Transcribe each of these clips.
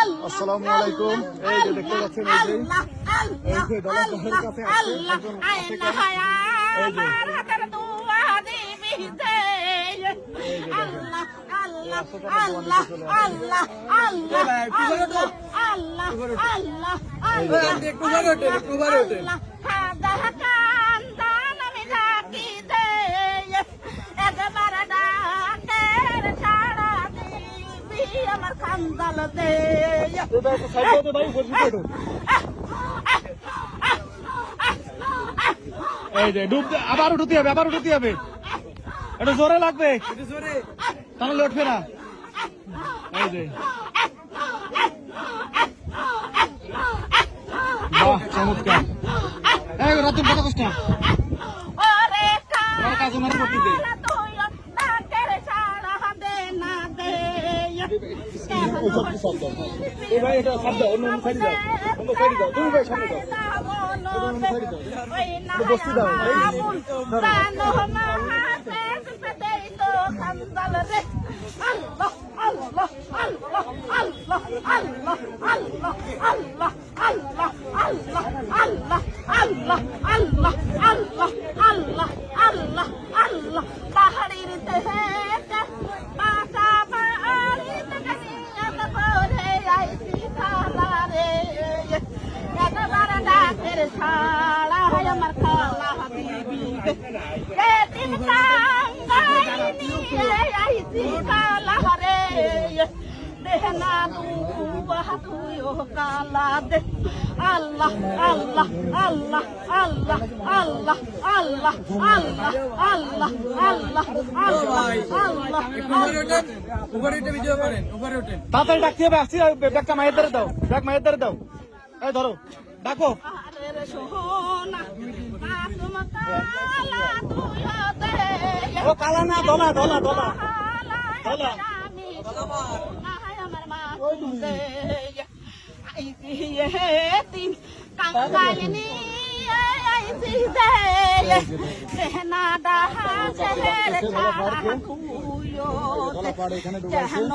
আসসালামু আলাইকুম এই যে দেখতে পাচ্ছেন এই যে এই যে দলের দলের কাছে একজন? এই যে খান্দাল দে এই ভাই, একটু সাইড দিকে ওঠো। এই যে ডুব দে- আবার উঠতে হবে আবার উঠতে হবে। একটু জোরে লাগবে? তাহলে উঠবে না। এই যে। বাহ চমৎকার। এই রাতুল কথা কষ্ট? ওরে কাজ করতে দে কালা তুই ডাকের ছাড়া দে না দে এই ভাই, এটা সাপ দাও অন্য সাইডে দাও অন্য সাইডে দাও তুমি ভাই সামনে দাও বসতে দাও, এই পাহাড়ির ডাকের ছাড়া হয় আমার খালা দিবি রে তিন কাঙ্গাই নিয়ে আইছি খালা রে দেহনা দুবা তুইও কালা দে আল্লাহ আল্লাহ আল্লাহ আল্লাহ আল্লাহ আল্লাহ আল্লাহ আল্লাহ আল্লাহ আল্লাহ আল্লাহ উপরে উঠে ভিডিও করেন উপরে উঠেন তাড়াতাড়ি ডাকতে হবে আসছি ব্যাগটা মায়ের ধরে দাও ব্যাগ মায়ের ধরে দাও এই ধরো ডাকো ও কালা না দলা দলা দলা দলা কাঙ্গালিনী যেন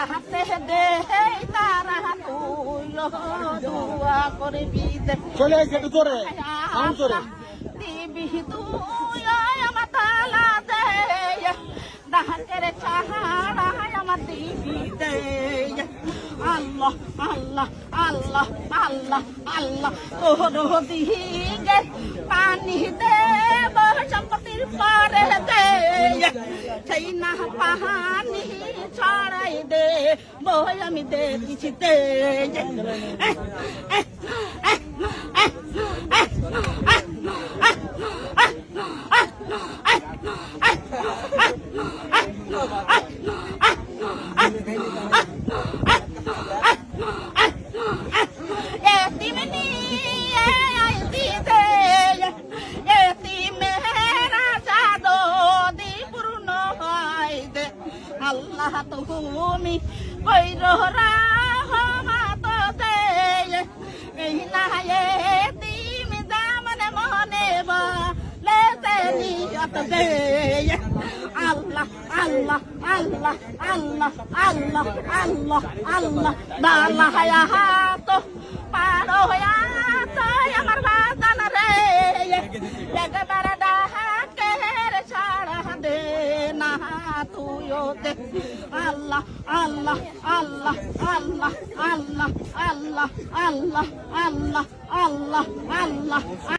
এখানে ডুবে আছে আবার উঠবে করবি চলে একটু জোরে সাউন্ড জোরে দিবি তুই আমার তালা দে ডাকের চাহারা আমার দিবি দে আল্লাহ আল্লাহ আল্লাহ আল্লাহ আল্লাহ তোর দিকে পানি দে সম্পত্তির পারে দে সেই না পাহানি ছড়াই দে বই আমি দে দিছি দে আল্লাহ তুমি কইর রাহমাত দে এই না এতিম দামনে মনে বলে সে নিয়ত দে আল্লাহ আল্লাহ আল্লাহ আল্লাহ আল্লাহ আল্লাহ আল্লাহ দালা হায়া হাত পারো হয়া দে আল্লাহ আল্লাহ আল্লাহ আল্লাহ আল্লাহ আল্লাহ আল্লাহ আল্লাহ আল্লাহ আল্লাহ।